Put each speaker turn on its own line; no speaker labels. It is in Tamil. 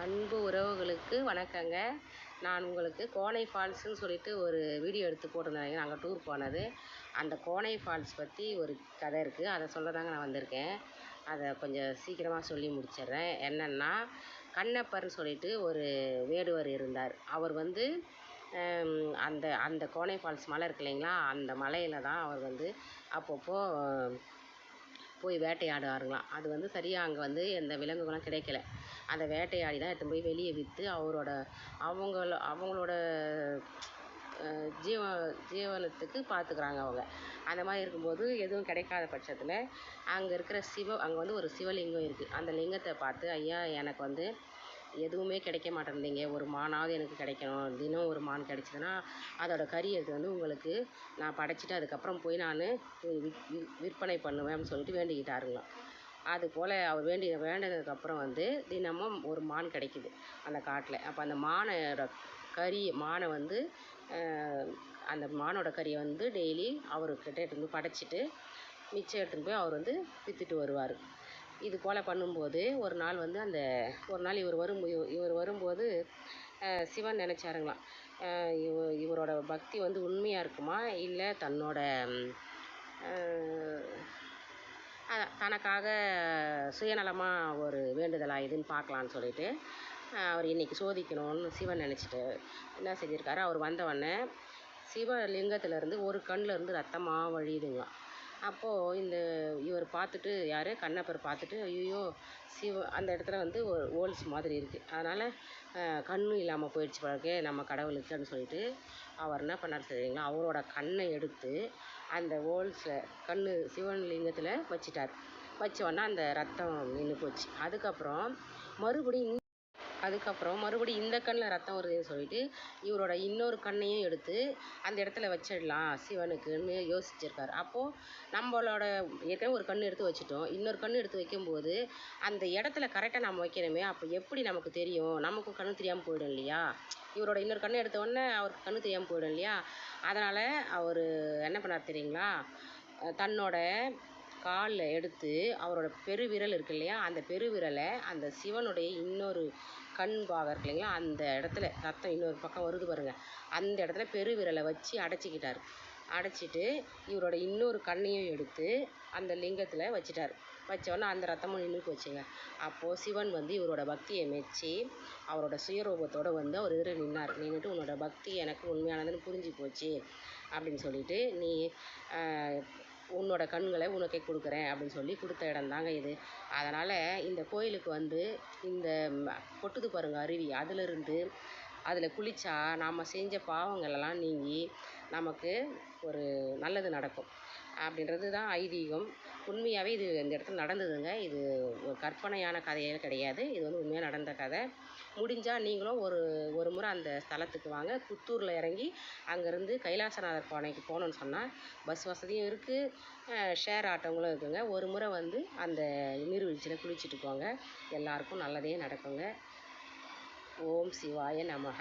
அன்பு உறவுகளுக்கு வணக்கங்க. நான் உங்களுக்கு கோனை ஃபால்ஸுன்னு சொல்லிட்டு ஒரு வீடியோ எடுத்து போட்டிருந்தேன் நாங்கள் டூர் போனது. அந்த கோனை ஃபால்ஸ் பற்றி ஒரு கதை இருக்குது அதை சொல்ல தாங்க நான் வந்திருக்கேன். அதை கொஞ்சம் சீக்கிரமாக சொல்லி முடிச்சிடுறேன். என்னென்னா கண்ணப்பர்னு சொல்லிட்டு ஒரு வேடுவர் இருந்தார். அவர் வந்து அந்த அந்த கோனை ஃபால்ஸ் மலை இருக்கு இல்லைங்களா? அந்த மலையில் தான் அவர் வந்து அப்பப்போ போய் வேட்டையாடுவாருங்களாம் அது வந்து சரியாக அங்கே வந்து எந்த விலங்குகளும் கிடைக்கல. அந்த வேட்டையாடி தான் எடுத்துன்னு போய் வெளியே விற்று அவரோட அவங்கள அவங்களோட ஜீவ ஜீவனத்துக்கு பார்த்துக்குறாங்க அவங்க. அந்த மாதிரி இருக்கும்போது எதுவும் கிடைக்காத பட்சத்தில் அங்கே இருக்கிற சிவ அங்கே வந்து ஒரு சிவலிங்கம் இருக்குது அந்த லிங்கத்தை பார்த்து ஐயா எனக்கு வந்து எதுவுமே கிடைக்க மாட்டேன்துங்க ஒரு மானாவது எனக்கு கிடைக்கணும். தினம் ஒரு மான் கிடைச்சிதுன்னா அதோட கறி எடுத்து வந்து உங்களுக்கு நான் படைச்சிட்டு அதுக்கப்புறம் போய் நான் விற்பனை பண்ணுவேன் அப்படின்னு சொல்லிட்டு வேண்டிக்கிட்டாருங்களாம். அது போல் அவர் வேண்டி வேண்டினதுக்கப்புறம் வந்து தினமும் ஒரு மான் கிடைக்குது அந்த காட்டில். அப்போ அந்த மானோட கறி மானை வந்து அந்த மானோட கறியை வந்து டெய்லி அவர்கிட்ட எடுத்துன்னு வந்து படைச்சிட்டு மிச்சம் எடுத்துன்னு போய் அவர் வந்து விற்றுட்டு வருவார். இது போல் பண்ணும்போது ஒரு நாள் வந்து அந்த ஒரு நாள் இவர் வரும் இவர் வரும்போது சிவன் நினச்சாருங்களாம். இவ இவரோட பக்தி வந்து உண்மையாக இருக்குமா? இல்லை தன்னோட தனக்காக சுயநலமாக ஒரு வேண்டுதலாக இதுன்னு பார்க்கலான்னு சொல்லிட்டு அவர் இன்றைக்கி சோதிக்கணும்னு சிவன் நினச்சிட்டு என்ன செஞ்சுருக்காரு? அவர் வந்தவொடனே சிவலிங்கத்துலேருந்து ஒரு கண்ணிலேருந்து ரத்தமாக வழியுதுங்களாம். அப்போது இந்த பார்த்துட்டு யார் கண்ணப்பர் பார்த்துட்டு ஐயோ சிவ அந்த இடத்துல வந்து ஒரு ஹோல்ஸ் மாதிரி இருக்குது அதனால் கண்ணும் இல்லாமல் போயிடுச்சு பிறகு நம்ம கடவுளுக்குன்னு சொல்லிட்டு அவர் என்ன பண்ணார் தெரியுங்களா? அவரோட கண்ணை எடுத்து அந்த ஓல்ஸில் கண் சிவன் லிங்கத்தில் வச்சிட்டார். வச்ச உடனே அந்த ரத்தம் நின்று போச்சு. அதுக்கப்புறம் மறுபடியும் அதுக்கப்புறம் மறுபடியும் இந்த கண்ணில் ரத்தம் வருதுன்னு சொல்லிட்டு இவரோட இன்னொரு கண்ணையும் எடுத்து அந்த இடத்துல வச்சிடலாம் சிவனுக்குன்னு யோசிச்சிருக்காரு. அப்போது நம்மளோட ஏற்கனவே ஒரு கண் எடுத்து வச்சுட்டோம். இன்னொரு கண் எடுத்து வைக்கும்போது அந்த இடத்துல கரெக்டாக நம்ம வைக்கணுமே அப்போ எப்படி நமக்கு தெரியும்? நமக்கும் கண்ணு தெரியாமல் போயிடும் இல்லையா? இவரோட இன்னொரு கண்ணை எடுத்த உடனே அவருக்கு கண்ணு தெரியாமல் போயிடும் இல்லையா? அதனால் அவர் என்ன பண்ணார் தெரியுங்களா? தன்னோட காலில் எடுத்து அவரோட பெருவிரல் இருக்கு இல்லையா? அந்த பெருவிரலை அந்த சிவனுடைய இன்னொரு கண் பாகம் இருக்கு இல்லைங்களா? அந்த இடத்துல ரத்தம் இன்னொரு பக்கம் வருது பாருங்கள் அந்த இடத்துல பெருவிரலை வச்சு அடைச்சிக்கிட்டார். அடைச்சிட்டு இவரோட இன்னொரு கண்ணையும் எடுத்து அந்த லிங்கத்தில் வச்சிட்டார். வச்சோடனே அந்த ரத்தமும் நின்று போச்சுங்க. அப்போது சிவன் வந்து இவரோட பக்தியை மெச்சி அவரோட சுயரூபத்தோடு வந்து அவர் எதிரில் நின்னார். நின்றுட்டு உன்னோட பக்தி எனக்கு உண்மையானதுன்னு புரிஞ்சு போச்சு அப்படின்னு சொல்லிட்டு நீ உன்னோட கண்களை உனக்கே கொடுக்குறேன் அப்படின்னு சொல்லி கொடுத்த இடம் தாங்க இது. அதனால் இந்த கோயிலுக்கு வந்து இந்த கொட்டுது பாருங்க அருவி. அதிலிருந்து அதில் குளித்தா நாம் செஞ்ச பாவங்களெல்லாம் நீங்கி நமக்கு ஒரு நல்லது நடக்கும். அப்படின்றது தான் ஐதீகம். உண்மையாகவே இது இந்த இடத்துல நடந்ததுங்க. இது ஒரு கற்பனையான கதையே கிடையாது. இது வந்து உண்மையாக நடந்த கதை. முடிஞ்சால் நீங்களும் ஒரு ஒரு முறை அந்த ஸ்தலத்துக்கு வாங்க. புத்தூரில் இறங்கி அங்கேருந்து கைலாசநாதர் கோணைக்கு போகணுன்னு சொன்னால் பஸ் வசதியும் இருக்குது ஷேர் ஆட்டோங்களும் இருக்குதுங்க ஒரு முறை வந்து அந்த நீர்வீழ்ச்சியில் குளிச்சுட்டு போங்க. எல்லாருக்கும் நல்லதே நடக்குங்க. ஓம் சிவாய நமக.